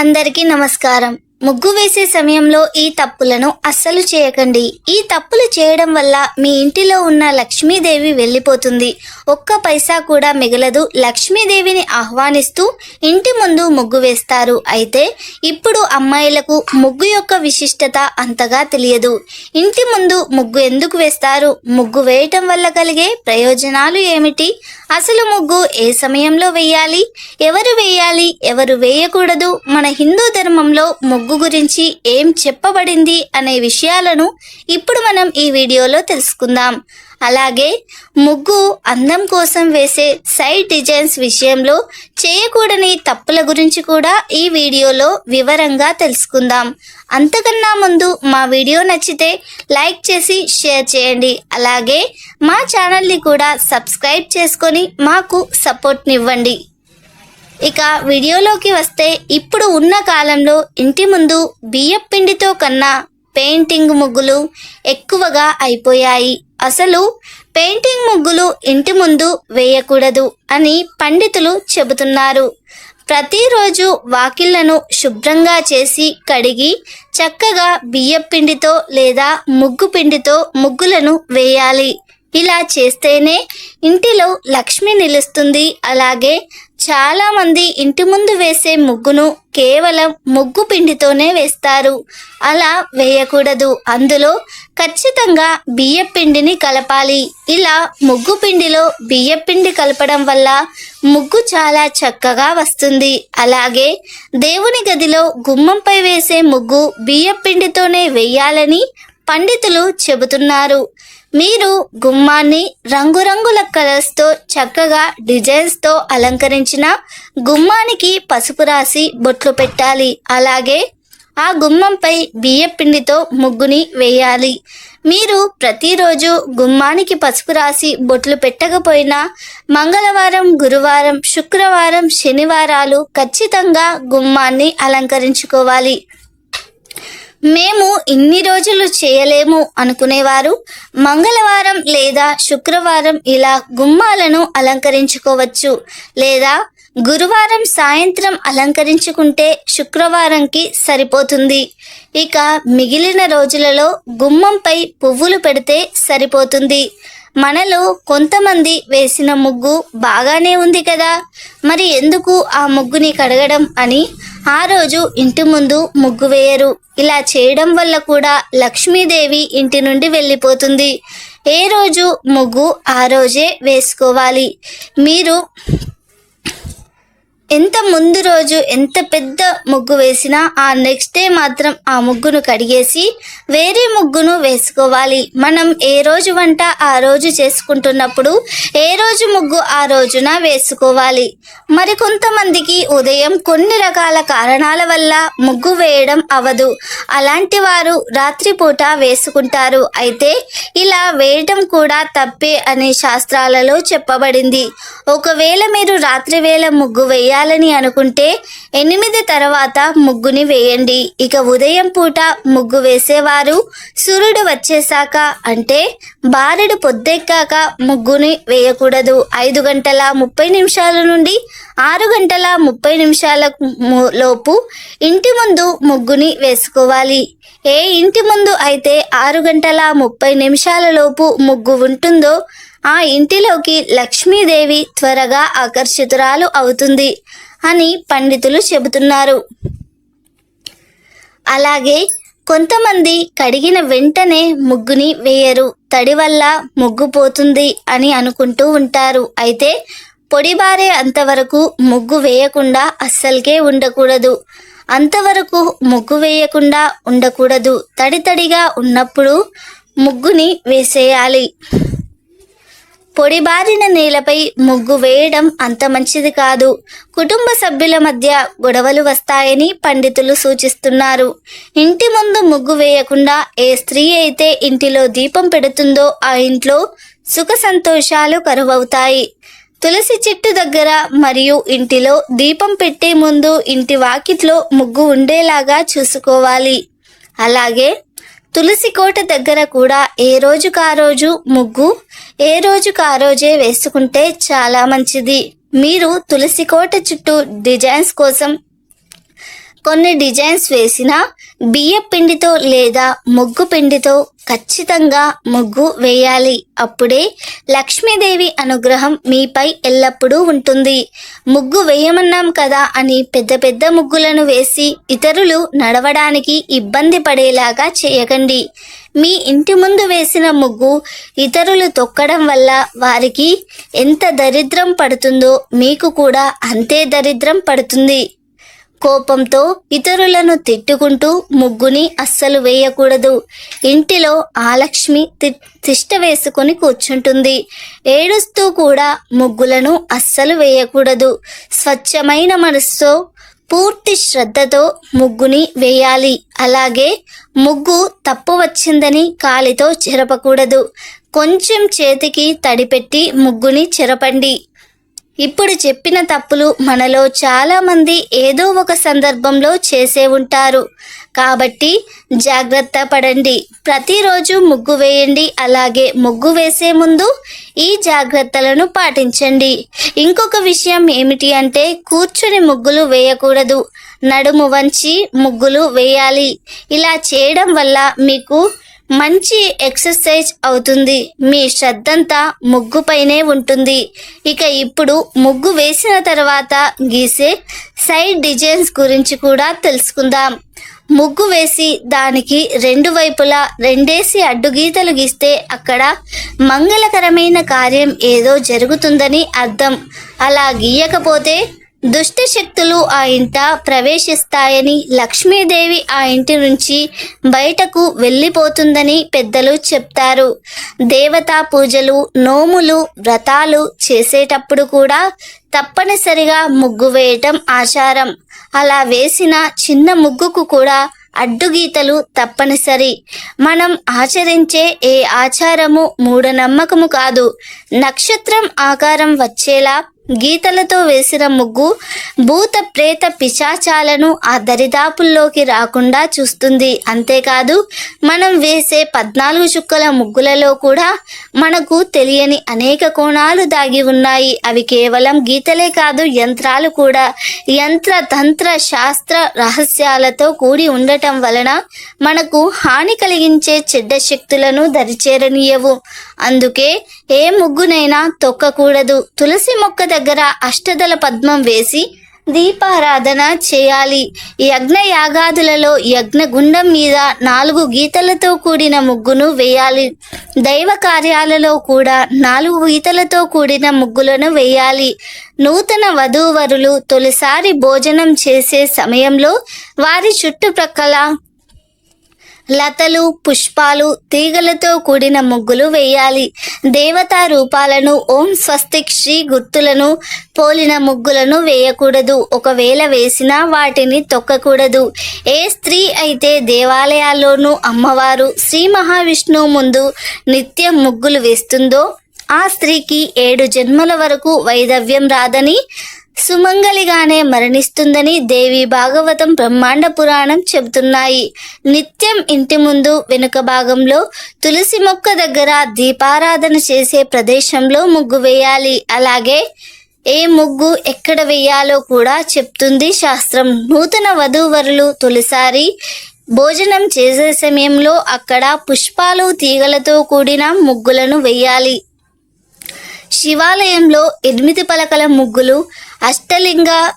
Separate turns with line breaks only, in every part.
అందరికీ నమస్కారం. ముగ్గు వేసే సమయంలో ఈ తప్పులను అస్సలు చేయకండి. ఈ తప్పులు చేయడం వల్ల మీ ఇంటిలో ఉన్న లక్ష్మీదేవి వెళ్ళిపోతుంది. ఒక్క పైసా కూడా మిగలదు. లక్ష్మీదేవిని ఆహ్వానిస్తూ ఇంటి ముందు ముగ్గు వేస్తారు. అయితే ఇప్పుడు అమ్మాయిలకు ముగ్గు యొక్క విశిష్టత అంతగా తెలియదు. ఇంటి ముందు ముగ్గు ఎందుకు వేస్తారు? ముగ్గు వేయటం వల్ల కలిగే ప్రయోజనాలు ఏమిటి? అసలు ముగ్గు ఏ సమయంలో వేయాలి? ఎవరు వేయాలి? ఎవరు వేయకూడదు? మన హిందూ ధర్మంలో ముగ్గు గురించి ఏం చెప్పబడింది అనే విషయాలను ఇప్పుడు మనం ఈ వీడియోలో తెలుసుకుందాం. అలాగే ముగ్గు అందం కోసం వేసే సైడ్ డిజైన్స్ విషయంలో చేయకూడని తప్పుల గురించి కూడా ఈ వీడియోలో వివరంగా తెలుసుకుందాం. అంతకన్నా ముందు మా వీడియో నచ్చితే లైక్ చేసి షేర్ చేయండి. అలాగే మా ఛానల్ని కూడా సబ్స్క్రైబ్ చేసుకొని మాకు సపోర్ట్నివ్వండి. ఇక వీడియోలోకి వస్తే ఇప్పుడు ఉన్న కాలంలో ఇంటి ముందు బియ్యం పిండితో కన్నా పెయింటింగ్ ముగ్గులు ఎక్కువగా అయిపోయాయి. అసలు పెయింటింగ్ ముగ్గులు ఇంటి ముందు వేయకూడదు అని పండితులు చెబుతున్నారు. ప్రతిరోజు వాకిళ్ళను శుభ్రంగా చేసి కడిగి చక్కగా బియ్యపిండితో లేదా ముగ్గు పిండితో ముగ్గులను వేయాలి. ఇలా చేస్తేనే ఇంటిలో లక్ష్మి నిలుస్తుంది. అలాగే చాలా మంది ఇంటి ముందు వేసే ముగ్గును కేవలం ముగ్గు పిండితోనే వేస్తారు. అలా వేయకూడదు. అందులో ఖచ్చితంగా బియ్య పిండిని కలపాలి. ఇలా ముగ్గు పిండిలో బియ్య పిండి కలపడం వల్ల ముగ్గు చాలా చక్కగా వస్తుంది. అలాగే దేవుని గదిలో గుమ్మంపై వేసే ముగ్గు బియ్య పిండితోనే వేయాలని పండితులు చెబుతున్నారు. మీరు గుమ్మాన్ని రంగురంగుల కలర్స్తో చక్కగా డిజైన్స్తో అలంకరించిన గుమ్మానికి పసుపు రాసి బొట్లు పెట్టాలి. అలాగే ఆ గుమ్మంపై బియ్య పిండితో ముగ్గుని వేయాలి. మీరు ప్రతిరోజు గుమ్మానికి పసుపు రాసి బొట్లు పెట్టకపోయినా మంగళవారం గురువారం శుక్రవారం శనివారాలు ఖచ్చితంగా గుమ్మాన్ని అలంకరించుకోవాలి. మేము ఇన్ని రోజులు చేయలేము అనుకునేవారు. మంగళవారం లేదా శుక్రవారం ఇలా గుమ్మాలను అలంకరించుకోవచ్చు. లేదా గురువారం సాయంత్రం అలంకరించుకుంటే శుక్రవారంకి సరిపోతుంది. ఇక మిగిలిన రోజులలో గుమ్మంపై పువ్వులు పెడితే సరిపోతుంది. మనలో కొంతమంది వేసిన ముగ్గు బాగానే ఉంది కదా. మరి ఎందుకు ఆ ముగ్గుని కడగడం అని ఆ రోజు ఇంటి ముందు ముగ్గు వేయరు. ఇలా చేయడం వల్ల కూడా లక్ష్మీదేవి ఇంటి నుండి వెళ్ళిపోతుంది. ఏ రోజు ముగ్గు ఆ రోజే వేసుకోవాలి. మీరు ఎంత ముందు రోజు ఎంత పెద్ద ముగ్గు వేసినా ఆ నెక్స్ట్ డే మాత్రం ఆ ముగ్గును కడిగేసి వేరే ముగ్గును వేసుకోవాలి. మనం ఏ రోజు వంట ఆ రోజు చేసుకుంటున్నప్పుడు ఏ రోజు ముగ్గు ఆ రోజున వేసుకోవాలి. మరి కొంతమందికి ఉదయం కొన్ని రకాల కారణాల వల్ల ముగ్గు వేయడం అవదు. అలాంటి వారు రాత్రిపూట వేసుకుంటారు. అయితే ఇలా వేయడం కూడా తప్పే అనే శాస్త్రాలలో చెప్పబడింది. ఒకవేళ మీరు రాత్రి వేళ ముగ్గు వేయాలని అనుకుంటే ఎనిమిది తర్వాత ముగ్గుని వేయండి. ఇక ఉదయం పూట ముగ్గు వేసేవారు సూర్యుడు వచ్చేసాక అంటే బారెడు పొద్దెక్కాక ముగ్గుని వేయకూడదు. ఐదు గంటల ముప్పై నిమిషాల నుండి ఆరు గంటల ముప్పై నిమిషాల లోపు ఇంటి ముందు ముగ్గుని వేసుకోవాలి. ఏ ఇంటి ముందు అయితే ఆరు గంటల ముప్పై నిమిషాల లోపు ముగ్గు ఉంటుందో ఆ ఇంటిలోకి లక్ష్మీదేవి త్వరగా ఆకర్షితురాలు అవుతుంది అని పండితులు చెబుతున్నారు. అలాగే కొంతమంది కడిగిన వెంటనే ముగ్గుని వేయరు. తడి వల్ల ముగ్గు పోతుంది అని అనుకుంటూ ఉంటారు. అయితే పొడిబారే అంతవరకు ముగ్గు వేయకుండా అస్సలకే ఉండకూడదు. అంతవరకు ముగ్గు వేయకుండా ఉండకూడదు. తడి తడిగా ఉన్నప్పుడు ముగ్గుని వేసేయాలి. పొడిబారిన నేలపై ముగ్గు వేయడం అంత మంచిది కాదు. కుటుంబ సభ్యుల మధ్య గొడవలు వస్తాయని పండితులు సూచిస్తున్నారు. ఇంటి ముందు ముగ్గు వేయకుండా ఏ స్త్రీ అయితే ఇంటిలో దీపం పెడుతుందో ఆ ఇంట్లో సుఖ సంతోషాలు కరువవుతాయి. తులసి చెట్టు దగ్గర మరియు ఇంటిలో దీపం పెట్టే ముందు ఇంటి వాకిట్లో ముగ్గు ఉండేలాగా చూసుకోవాలి. అలాగే తులసి కోట దగ్గర కూడా ఏ రోజుకు ఆ రోజు ముగ్గు ఏ రోజు కా రోజే వేసుకుంటే చాలా మంచిది. మీరు తులసి కోట చుట్టూ డిజైన్స్ కోసం కొన్ని డిజైన్స్ వేసిన బియ్య పిండితో లేదా ముగ్గు పిండితో ఖచ్చితంగా ముగ్గు వేయాలి. అప్పుడే లక్ష్మీదేవి అనుగ్రహం మీపై ఎల్లప్పుడూ ఉంటుంది. ముగ్గు వేయమన్నాం కదా అని పెద్ద పెద్ద ముగ్గులను వేసి ఇతరులు నడవడానికి ఇబ్బంది పడేలాగా చేయకండి. మీ ఇంటి ముందు వేసిన ముగ్గు ఇతరులు తొక్కడం వల్ల వారికి ఎంత దరిద్రం పడుతుందో మీకు కూడా అంతే దరిద్రం పడుతుంది. కోపంతో ఇతరులను తిట్టుకుంటూ ముగ్గుని అస్సలు వేయకూడదు. ఇంటిలో ఆ లక్ష్మి తి- తిష్ట వేసుకుని కూర్చుంటుంది. ఏడుస్తూ కూడా ముగ్గులను అస్సలు వేయకూడదు. స్వచ్ఛమైన మనసుతో పూర్తి శ్రద్ధతో ముగ్గుని వేయాలి. అలాగే ముగ్గు తప్పు వచ్చిందని కాలితో చెరపకూడదు. కొంచెం చేతికి తడిపెట్టి ముగ్గుని చెరపండి. ఇప్పుడు చెప్పిన తప్పులు మనలో చాలామంది ఏదో ఒక సందర్భంలో చేసే ఉంటారు. కాబట్టి జాగ్రత్త పడండి. ప్రతిరోజు ముగ్గు వేయండి. అలాగే ముగ్గు వేసే ముందు ఈ జాగ్రత్తలను పాటించండి. ఇంకొక విషయం ఏమిటి అంటే కూర్చుని ముగ్గులు వేయకూడదు. నడుము వంచి ముగ్గులు వేయాలి. ఇలా చేయడం వల్ల మీకు మంచి ఎక్సర్సైజ్ అవుతుంది. మీ శ్రద్ధంతా ముగ్గుపైనే ఉంటుంది. ఇక ఇప్పుడు ముగ్గు వేసిన తర్వాత గీసే సైడ్ డిజైన్స్ గురించి కూడా తెలుసుకుందాం. ముగ్గు వేసి దానికి రెండు వైపులా రెండేసి అడ్డు గీతలు గీస్తే అక్కడ మంగళకరమైన కార్యం ఏదో జరుగుతుందని అర్థం. అలా గీయకపోతే దుష్ట శక్తులు ఆ ఇంట ప్రవేశిస్తాయని లక్ష్మీదేవి ఆ ఇంటి నుంచి బయటకు వెళ్ళిపోతుందని పెద్దలు చెప్తారు. దేవతా పూజలు నోములు వ్రతాలు చేసేటప్పుడు కూడా తప్పనిసరిగా ముగ్గు వేయటం ఆచారం. అలా వేసిన చిన్న ముగ్గుకు కూడా అడ్డుగీతలు తప్పనిసరి. మనం ఆచరించే ఏ ఆచారము మూఢనమ్మకము కాదు. నక్షత్రం ఆకారం వచ్చేలా గీతలతో వేసిన ముగ్గు భూత ప్రేత పిశాచాలను ఆ దరిదాపుల్లోకి రాకుండా చూస్తుంది. అంతేకాదు మనం వేసే పద్నాలుగు చుక్కల ముగ్గులలో కూడా మనకు తెలియని అనేక కోణాలు దాగి ఉన్నాయి. అవి కేవలం గీతలే కాదు యంత్రాలు కూడా. యంత్ర తంత్ర శాస్త్ర రహస్యాలతో కూడి ఉండటం వలన మనకు హాని కలిగించే చెడ్డ శక్తులను దరిచేరనీయవు. అందుకే ఏ ముగ్గునైనా తొక్కకూడదు. తులసి మొక్క దగ్గర అష్టదల పద్మం వేసి దీపారాధన చేయాలి. యజ్ఞ యాగాదులలో యజ్ఞ గుండం మీద నాలుగు గీతలతో కూడిన ముగ్గును వేయాలి. దైవ కార్యాలలో కూడా నాలుగు గీతలతో కూడిన ముగ్గులను వేయాలి. నూతన వధూవరులు తొలిసారి భోజనం చేసే సమయంలో వారి చుట్టుప్రక్కల లతలు పుష్పాలు తీగలతో కూడిన ముగ్గులు వేయాలి. దేవతా రూపాలను ఓం స్వస్తిక్ శ్రీ గుర్తులను పోలిన ముగ్గులను వేయకూడదు. ఒకవేళ వేసినా వాటిని తొక్కకూడదు. ఏ స్త్రీ అయితే దేవాలయాల్లోనూ అమ్మవారు శ్రీ మహావిష్ణువు ముందు నిత్యం ముగ్గులు వేస్తుందో ఆ స్త్రీకి ఏడు జన్మల వరకు వైదవ్యం రాదని సుమంగలిగానే మరణిస్తుందని దేవి భాగవతం బ్రహ్మాండ పురాణం చెబుతున్నాయి. నిత్యం ఇంటి ముందు వెనుక భాగంలో తులసి మొక్క దగ్గర దీపారాధన చేసే ప్రదేశంలో ముగ్గు వేయాలి. అలాగే ఏ ముగ్గు ఎక్కడ వేయాలో కూడా చెప్తుంది శాస్త్రం. నూతన వధూవరులు తొలిసారి భోజనం చేసే సమయంలో అక్కడ పుష్పాలు తీగలతో కూడిన ముగ్గులను వేయాలి. శివాలయంలో ఎనిమిది పలకల ముగ్గులు అష్టలింగ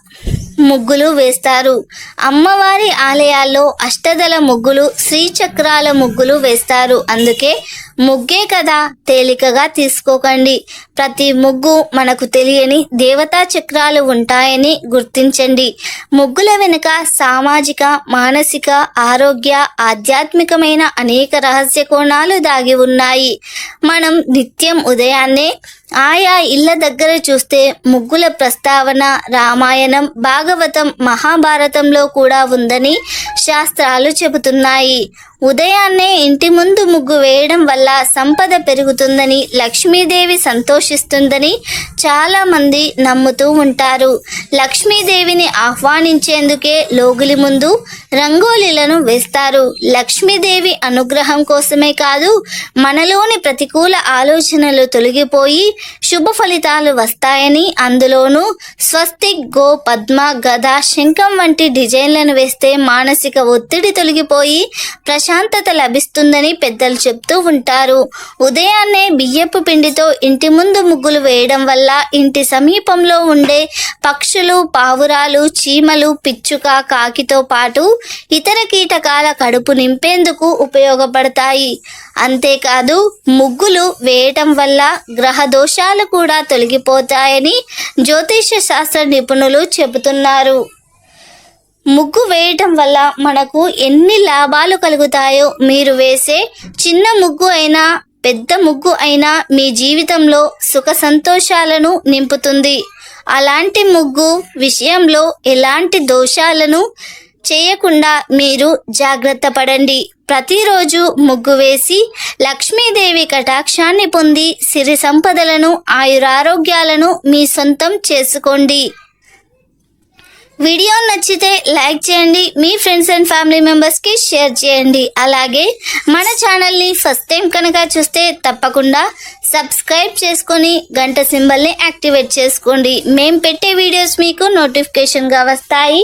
ముగ్గులు వేస్తారు. అమ్మవారి ఆలయాల్లో అష్టదల ముగ్గులు శ్రీచక్రాల ముగ్గులు వేస్తారు. అందుకే ముగ్గే కదా తేలికగా తీసుకోకండి. ప్రతి ముగ్గు మనకు తెలియని దేవతా చక్రాలు ఉంటాయని గుర్తించండి. ముగ్గుల వెనుక సామాజిక మానసిక ఆరోగ్య ఆధ్యాత్మికమైన అనేక రహస్య కోణాలు దాగి ఉన్నాయి. మనం నిత్యం ఉదయాన్నే ఆయా ఇళ్ళ దగ్గర చూస్తే ముగ్గుల ప్రస్తావన రామాయణం భాగవతం మహాభారతంలో కూడా ఉందని శాస్త్రాలు చెబుతున్నాయి. ఉదయాన్నే ఇంటి ముందు ముగ్గు వేయడం వల్ల సంపద పెరుగుతుందని లక్ష్మీదేవి సంతోషిస్తుందని చాలామంది నమ్ముతూ ఉంటారు. లక్ష్మీదేవిని ఆహ్వానించేందుకే లోగులి ముందు రంగోలీలను వేస్తారు. లక్ష్మీదేవి అనుగ్రహం కోసమే కాదు మనలోని ప్రతికూల ఆలోచనలు తొలగిపోయి శుభ ఫలితాలు వస్తాయని అందులోనూ స్వస్తిక్ గో పద్మ గద శంఖం వంటి డిజైన్లను వేస్తే మానసిక ఒత్తిడి తొలగిపోయి ప్రశాంతత లభిస్తుందని పెద్దలు చెప్తూ ఉంటారు. ఉదయాన్నే బియ్యపు పిండితో ఇంటి ముందు ముగ్గులు వేయడం వల్ల ఇంటి సమీపంలో ఉండే పక్షులు పావురాలు చీమలు పిచ్చుక కాకితో పాటు ఇతర కీటకాల కడుపు నింపేందుకు ఉపయోగపడతాయి. అంతేకాదు ముగ్గులు వేయటం వల్ల గ్రహ దోషాలు కూడా తొలగిపోతాయని జ్యోతిష శాస్త్ర నిపుణులు చెబుతున్నారు. ముగ్గు వేయటం వల్ల మనకు ఎన్ని లాభాలు కలుగుతాయో మీరు వేసే చిన్న ముగ్గు అయినా పెద్ద ముగ్గు అయినా మీ జీవితంలో సుఖ సంతోషాలను నింపుతుంది. అలాంటి ముగ్గు విషయంలో ఎలాంటి దోషాలను చేయకుండా మీరు జాగ్రత్త పడండి. ప్రతిరోజు ముగ్గు వేసి లక్ష్మీదేవి కటాక్షాన్ని పొంది సిరి సంపదలను ఆయురారోగ్యాలను మీ సొంతం చేసుకోండి. వీడియో నచ్చితే లైక్ చేయండి మీ ఫ్రెండ్స్ అండ్ ఫ్యామిలీ మెంబర్స్కి షేర్ చేయండి. అలాగే మన ఛానల్ని ఫస్ట్ టైం కనుక చూస్తే తప్పకుండా సబ్స్క్రైబ్ చేసుకొని గంట సింబల్ని యాక్టివేట్ చేసుకోండి. మేము పెట్టే వీడియోస్ మీకు నోటిఫికేషన్గా వస్తాయి.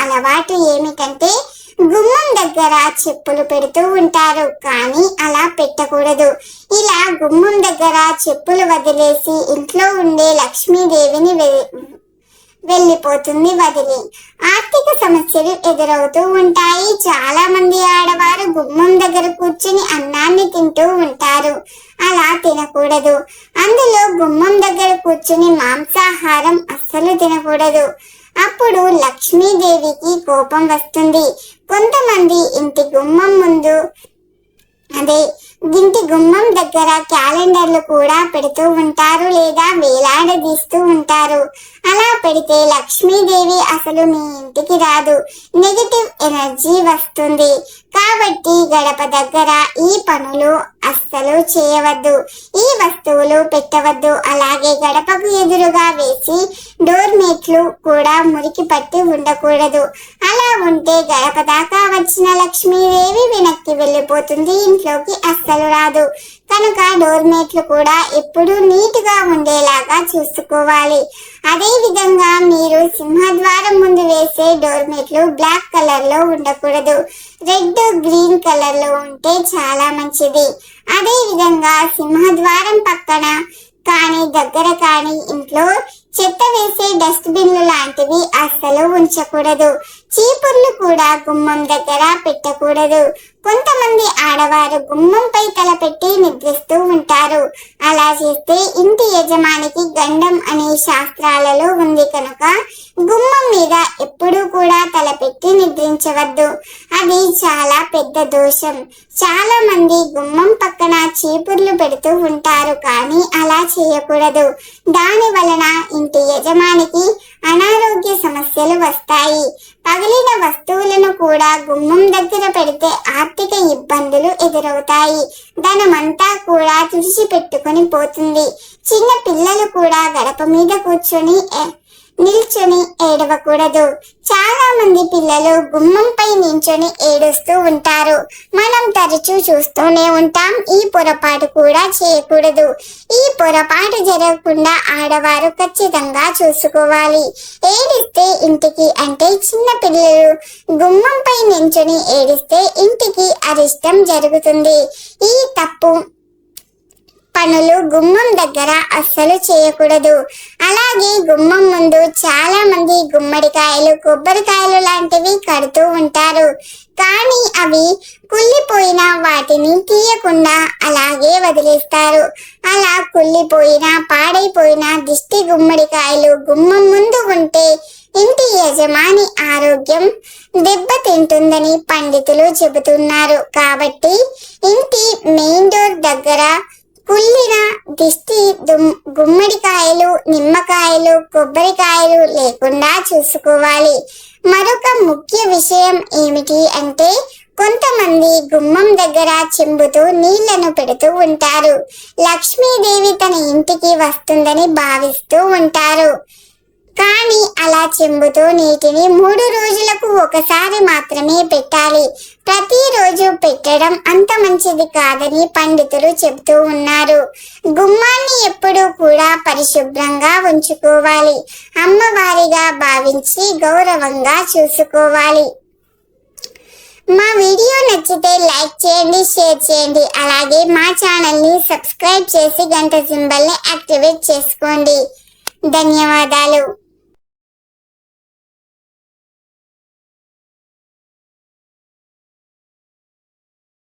అలవాటు ఏమిటంటే గుమ్మం దగ్గర చెప్పులు పెడుతూ ఉంటారు కానీ అలా పెట్టకూడదు. ఇలా గుమ్మం దగ్గర చెప్పులు వదిలేసి ఇంట్లో ఉండే లక్ష్మీదేవిని వె- వెళ్ళిపోతుంది వదిలి. ఆర్థిక సమస్యలు ఎదురవుతూ ఉంటాయి. చాలా మంది ఆడవారు గుమ్మం దగ్గర కూర్చుని అన్నాన్ని తింటూ ఉంటారు. అలా తినకూడదు. అందులో గుమ్మం దగ్గర కూర్చుని మాంసాహారం అస్సలు తినకూడదు. అప్పుడు లక్ష్మీదేవికి కోపం వస్తుంది. కొంతమంది ఇంటి గుమ్మం ముందు అదే ఇంటి గుమ్మం దగ్గర క్యాలెండర్లు కూడా పెడుతూ ఉంటారు లేదా వేలాడదీస్తూ ఉంటారు. అలా పెడితే లక్ష్మీదేవి అసలు మీ ఇంటికి రాదు. నెగటివ్ ఎనర్జీ వస్తుంది. కాబట్టి గడప దగ్గర ఈ పనులు అస్సలు చేయవద్దు. ఈ వస్తువులు పెట్టవద్దు. అలాగే గడపకు ఎదురుగా వేసి డోర్ మేట్లు కూడా మురికి పట్టి ఉండకూడదు. అలా ఉంటే గడప దాకా వచ్చిన లక్ష్మీదేవి వెనక్కి వెళ్ళిపోతుంది. ఇంట్లోకి అస్సలు రాదు. కనుక డోర్ మేట్లు కూడా ఎప్పుడూ నీట్గా ఉండేలాగా చూసుకోవాలి. అదే విధంగా మీరు సింహద్వారం వేసే డోర్ మేట్లు బ్లాక్ కలర్లో ఉండకూడదు. రెడ్ గ్రీన్ కలర్లో ఉంటే చాలా మంచిది. అదే విధంగా సింహద్వారం పక్కన కానీ దగ్గర కానీ ఇంట్లో చెత్త వేసే డస్ట్బిన్లు లాంటివి అస్సలు ఉంచకూడదు. చీపుర్లు కూడా గుమ్మం దగ్గర పెట్టకూడదు. కొంతమంది ఆడవారు గుమ్మంపై తలపెట్టి నిద్రిస్తూ ఉంటారు. అలా చేస్తే ఇంటి యజమానికి గండం అనే శాస్త్రాలలో ఉంది కనుక గుమ్మం మీద ఎప్పుడూ కూడా తలపెట్టి నిద్రించవద్దు. అది చాలా పెద్ద దోషం. చాలా మంది గుమ్మం పక్కన చీపుర్లు పెడుతూ ఉంటారు కానీ అలా చేయకూడదు. దాని వలన ఇంటి యజమానికి అనారోగ్య సమస్యలు వస్తాయి. పగిలిన వస్తువులను కూడా గుమ్మం దగ్గర పెడితే ఆర్థిక ఇబ్బందులు ఎదురవుతాయి. ధనమంతా కూడా తుడిచి పెట్టుకుని పోతుంది. చిన్న పిల్లలు కూడా గడప మీద కూర్చొని నిల్చొని ఏడవకూడదు. చాలా మంది పిల్లలు గుమ్మంపై నించొని ఏడుస్తూ ఉంటారు. మనం తరచూ చూస్తూనే ఉంటాం. ఈ పొరపాటు కూడా చేయకూడదు. ఈ పొరపాటు జరగకుండా ఆడవారు ఖచ్చితంగా చూసుకోవాలి. ఏడిస్తే ఇంటికి అంటే చిన్న పిల్లలు గుమ్మంపై నించొని ఏడిస్తే ఇంటికి అరిష్టం జరుగుతుంది. ఈ తప్పు పనులు గుమ్మం దగ్గర అస్సలు చేయకూడదు. అలాగే గుమ్మం ముందు చాలా మంది గుమ్మడికాయలు కొబ్బరికాయలు లాంటివి కడుతూ ఉంటారు. కానీ అవి కుళ్ళిపోయిన వాటిని తీయకుండా అలాగే వదిలేస్తారు. అలా కుళ్ళిపోయిన పాడైపోయిన దిష్టి గుమ్మడికాయలు గుమ్మం ముందు ఉంటే ఇంటి యజమాని ఆరోగ్యం దెబ్బతింటుందని పండితులు చెబుతున్నారు. కాబట్టి ఇంటి మెయిన్ డోర్ దగ్గర కుళ్ళిన దిష్టి దుమ్- గుమ్మడికాయలు నిమ్మకాయలు కొబ్బరికాయలు లేకుండా చూసుకోవాలి. మరొక ముఖ్య విషయం ఏమిటి అంటే కొంతమంది గుమ్మం దగ్గర చెంబుతూ నీళ్ళను పెడుతూ ఉంటారు. లక్ష్మీదేవి తన ఇంటికి వస్తుందని భావిస్తూ ఉంటారు. కానీ అలా చెంబుతో నీటిని మూడు రోజులకు ఒకసారి మాత్రమే పెట్టాలి. ప్రతిరోజు పెట్టడం అంత మంచిది కాదని పండితులు చెబుతూ ఉన్నారు. గుమ్మాన్ని ఎప్పుడూ కూడా పరిశుభ్రంగా ఉంచుకోవాలి. అమ్మవారిగా భావించి గౌరవంగా చూసుకోవాలి. మా వీడియో నచ్చితే లైక్ చేయండి షేర్ చేయండి. అలాగే మా ఛానల్ని సబ్స్క్రైబ్ చేసి గంట సింబల్ని యాక్టివేట్ చేసుకోండి. ధన్యవాదాలు.